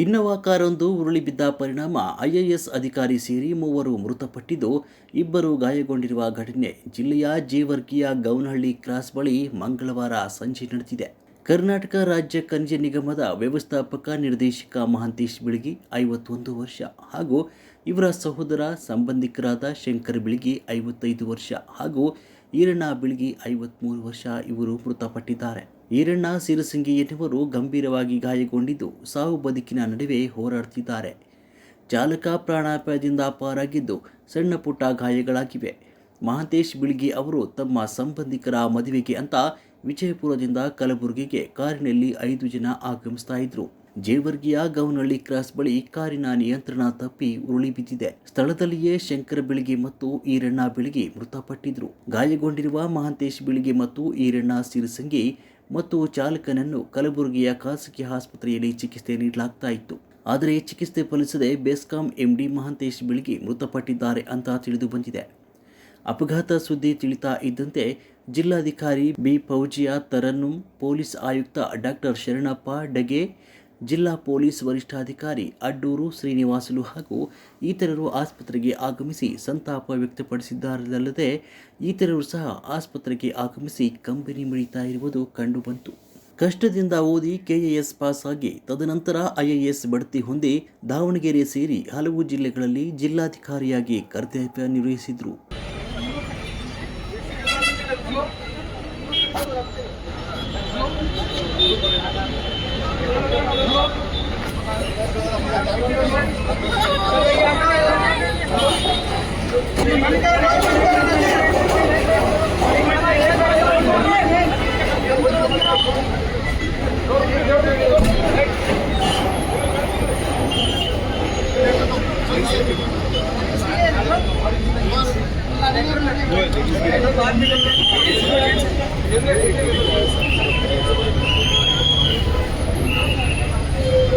Innova ಕಾರೊಂದು ಉರುಳಿ ಬಿದ್ದ ಪರಿಣಾಮ ಐಎಎಸ್ ಅಧಿಕಾರಿ ಸೇರಿ ಮೂವರು ಮೃತಪಟ್ಟಿದ್ದು, ಇಬ್ಬರು ಗಾಯಗೊಂಡಿರುವ ಘಟನೆ ಜಿಲ್ಲೆಯ ಜೇವರ್ಗಿಯ ಗೌನಹಳ್ಳಿ ಕ್ರಾಸ್ ಬಳಿ ಮಂಗಳವಾರ ಸಂಜೆ ನಡೆದಿದೆ. ಕರ್ನಾಟಕ ರಾಜ್ಯ ಖನಿಜ ನಿಗಮದ ವ್ಯವಸ್ಥಾಪಕ ನಿರ್ದೇಶಕ ಮಹಾಂತೇಶ್ ಬಿಳಗಿ, ಐವತ್ತೊಂದು ವರ್ಷ ಹಾಗೂ ಇವರ ಸಹೋದರ ಸಂಬಂಧಿಕರಾದ ಶಂಕರ್ ಬಿಳಗಿ, ಐವತ್ತೈದು ವರ್ಷ ಹಾಗೂ ಈರಣ್ಣ ಬಿಳಗಿ ಐವತ್ಮೂರು ವರ್ಷ ಇವರು ಮೃತಪಟ್ಟಿದ್ದಾರೆ. ಈರಣ್ಣ ಸಿರಸಂಗಿ ಎನ್ನುವರು ಗಂಭೀರವಾಗಿ ಗಾಯಗೊಂಡಿದ್ದು ಸಾವು ಬದುಕಿನ ನಡುವೆ ಹೋರಾಡುತ್ತಿದ್ದಾರೆ ಚಾಲಕ ಪ್ರಾಣಾಪಾಯದಿಂದ ಪಾರಾಗಿದ್ದು ಸಣ್ಣ ಪುಟ್ಟ ಗಾಯಗಳಾಗಿವೆ. ಮಹಾಂತೇಶ್ ಬಿಳ್ಗಿ ಅವರು ತಮ್ಮ ಸಂಬಂಧಿಕರ ಮದುವೆಗೆ ಅಂತ ವಿಜಯಪುರದಿಂದ ಕಲಬುರಗಿಗೆ ಕಾರಿನಲ್ಲಿ ಐದು ಜನ ಆಗಮಿಸ್ತಾ ಇದ್ರು. ಜೇವರ್ಗಿಯ ಗೌನಹಳ್ಳಿ ಕ್ರಾಸ್ ಬಳಿ ಕಾರಿನ ನಿಯಂತ್ರಣ ತಪ್ಪಿ ಉರುಳಿ ಬಿದ್ದಿದೆ. ಸ್ಥಳದಲ್ಲಿಯೇ ಶಂಕರ ಬಿಳಿಗಿ ಮತ್ತು ಈರಣ್ಣ ಬಿಳಿಗಿ ಮೃತಪಟ್ಟಿದ್ರು. ಗಾಯಗೊಂಡಿರುವ ಮಹಾಂತೇಶ್ ಬಿಳಿಗಿ ಮತ್ತು ಈರಣ್ಣ ಸಿರಿಸಂಗಿ ಮತ್ತು ಚಾಲಕನನ್ನು ಕಲಬುರಗಿಯ ಖಾಸಗಿ ಆಸ್ಪತ್ರೆಯಲ್ಲಿ ಚಿಕಿತ್ಸೆ ನೀಡಲಾಗ್ತಾ ಇತ್ತು. ಆದರೆ ಚಿಕಿತ್ಸೆ ಫಲಿಸದೆ ಬೆಸ್ಕಾಂ ಎಂಡಿ ಮಹಾಂತೇಶ್ ಬಿಳಿಗಿ ಮೃತಪಟ್ಟಿದ್ದಾರೆ ಅಂತ ತಿಳಿದು ಬಂದಿದೆ. ಅಪಘಾತ ಸುದ್ದಿ ತಿಳಿತಾ ಇದ್ದಂತೆ ಜಿಲ್ಲಾಧಿಕಾರಿ ಬಿ. ಫೌಜಿಯಾ ತರನ್ನುಂ, ಪೊಲೀಸ್ ಆಯುಕ್ತ ಡಾಕ್ಟರ್ ಶರಣಪ್ಪ ಡಗೆ ಜಿಲ್ಲಾ ಪೊಲೀಸ್ ವರಿಷ್ಠಾಧಿಕಾರಿ ಅಡ್ಡೂರು ಶ್ರೀನಿವಾಸುಲು ಹಾಗೂ ಇತರರು ಆಸ್ಪತ್ರೆಗೆ ಆಗಮಿಸಿ ಸಂತಾಪ ವ್ಯಕ್ತಪಡಿಸಿದ್ದಾರಲ್ಲದೆ ಇತರರು ಸಹ ಆಸ್ಪತ್ರೆಗೆ ಆಗಮಿಸಿ ಕಂಬನಿ ಮಿಡಿತಾ ಇರುವುದು ಕಂಡುಬಂತು. ಕಷ್ಟದಿಂದ ಓದಿ ಕೆಎಎಸ್ ಪಾಸ್ ಆಗಿ ತದನಂತರ ಐಎಎಸ್ ಬಡ್ತಿ ಹೊಂದಿ ದಾವಣಗೆರೆ ಸೇರಿ ಹಲವು ಜಿಲ್ಲೆಗಳಲ್ಲಿ ಜಿಲ್ಲಾಧಿಕಾರಿಯಾಗಿ ಕರ್ತವ್ಯ ನಿರ್ವಹಿಸಿದ್ರು. కార్మికులు